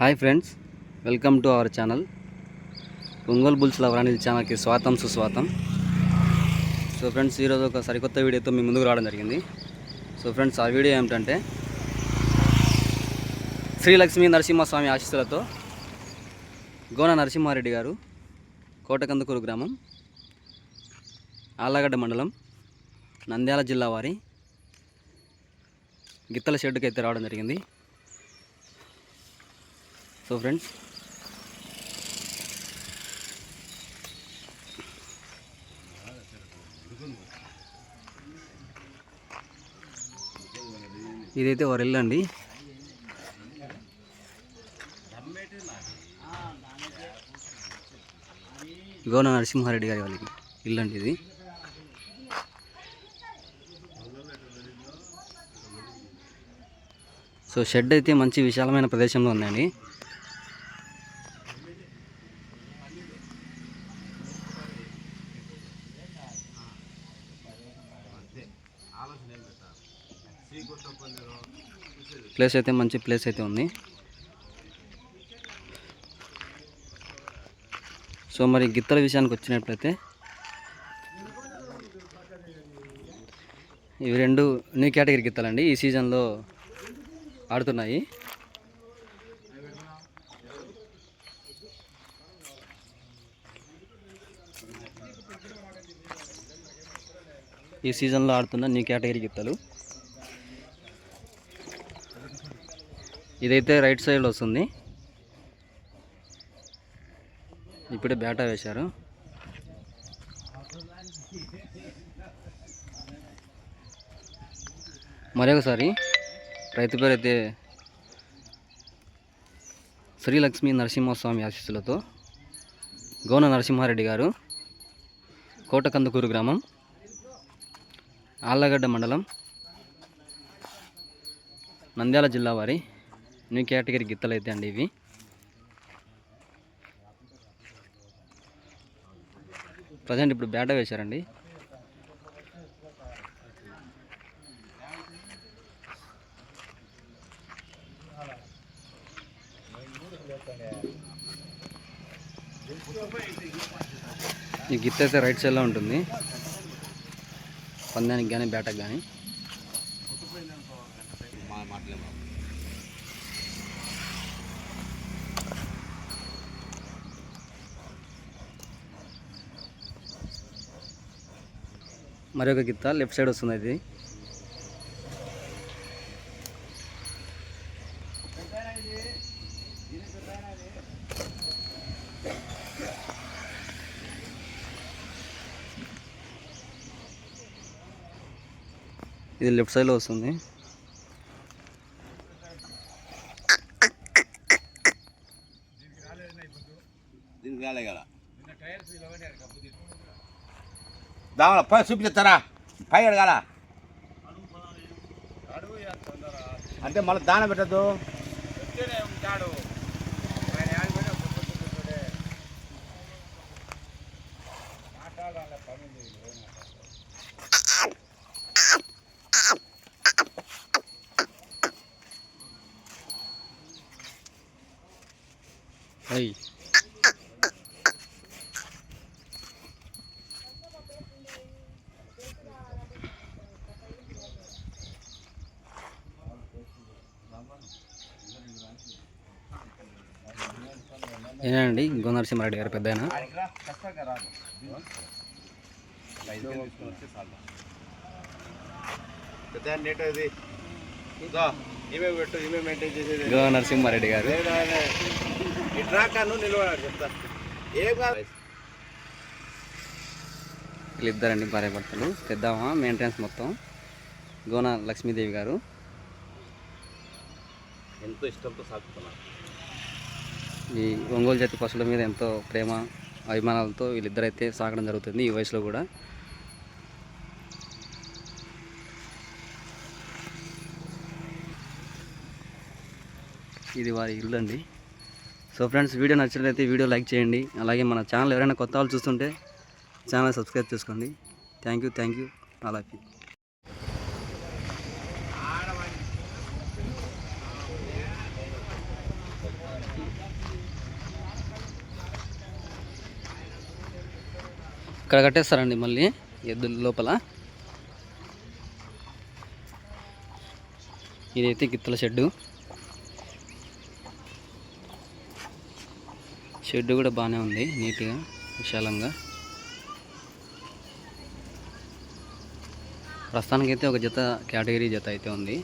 Hi friends welcome to our channel. Ongole bulls lover అనేది ఛానల్కి స్వాతం సుస్వాగతం సో ఫ్రెండ్స్ ఈరోజు ఒక సరికొత్త వీడియోతో మీ ముందుకు రావడం జరిగింది. సో ఫ్రెండ్స్ ఆ వీడియో ఏమిటంటే శ్రీ లక్ష్మీ నరసింహస్వామి ఆశీస్సులతో గోన నరసింహారెడ్డి గారు కోటకందుకూరు గ్రామం ఆళ్ళగడ్డ మండలం నంద్యాల జిల్లా వారి గిత్తల షెడ్కి అయితే రావడం జరిగింది. సో ఫ్రెండ్స్ ఇదైతే వరెల్ ఇల్లు అండి. గోన నరసింహారెడ్డి గారి వాళ్ళకి ఇల్లు అండి ఇది. సో షెడ్ అయితే మంచి విశాలమైన ప్రదేశంలో ఉందండి ప్లేస్ అయితే మంచి ప్లేస్ అయితే ఉంది. సో మరి గిత్తల విషయానికి వచ్చినట్లయితే ఇవి రెండు న్యూ కేటగిరీ గిత్తలండి. ఈ సీజన్లో ఆడుతున్నాయి. ఈ సీజన్లో ఆడుతున్న న్యూ కేటగిరీ గిత్తలు. ఇదైతే రైట్ సైడ్ వస్తుంది. ఇప్పుడే బేటా వేశారు. మరొకసారి రైతు పేరు అయితే శ్రీలక్ష్మి నరసింహస్వామి ఆశీస్సులతో గౌన నరసింహారెడ్డి గారు కోటకందుకూరు గ్రామం ఆళ్ళగడ్డ మండలం నంద్యాల జిల్లా వారి న్యూ కేటగిరీ గిత్తలు అయితే అండి ఇవి. ప్రజెంట్ ఇప్పుడు బేట వేశారండి. ఈ గిత్త అయితే రైట్ సైడ్లో ఉంటుంది. పందానికి కానీ బేటకు కానీ మరొక గిత్త లెఫ్ట్ సైడ్ వస్తుంది ఇది ఇది లెఫ్ట్ సైడ్లో వస్తుంది. దీనికి రాలే కదా. దామల పై చూపిస్తారా పై అడగాల అంటే మళ్ళీ దాన పెట్టద్దు అయ్యి ఏనండి? గోనరసింహారెడ్డి గారు పెద్ద ఆయన ఇవే పెట్టు ఇవే మెయింటైన్ చేసేది గో నరసింహారెడ్డి గారు. ఇట్రాకాను చెప్తా ఏం వీళ్ళిద్దరండి భార్య భర్తలు మెయింటెనెన్స్ మొత్తం. గోన లక్ష్మీదేవి గారు. ఎంతో ఇష్టంతో సాగుతున్నారు? ఈ ఒంగోలు జాతి పశువుల మీద ఎంతో ప్రేమ అభిమానాలతో వీళ్ళిద్దరైతే సాగడం జరుగుతుంది ఈ వయసులో కూడా. ఇది వారి ఇల్లు అండి. సో ఫ్రెండ్స్ వీడియో నచ్చినట్లయితే వీడియో లైక్ చేయండి. అలాగే మన ఛానల్ ఎవరైనా కొత్త వాళ్ళు చూస్తుంటే ఛానల్ సబ్స్క్రైబ్ చేసుకోండి. Thank you thank you. అలాగే ఇక్కడ కట్టేస్తారండి మళ్ళీ ఎద్దుల లోపల. ఇదైతే గిత్తల షెడ్డు. షెడ్డు కూడా బాగానే ఉంది నీట్గా విశాలంగా. ప్రస్తుతానికైతే ఒక జత కేటగిరీ జత అయితే ఉంది.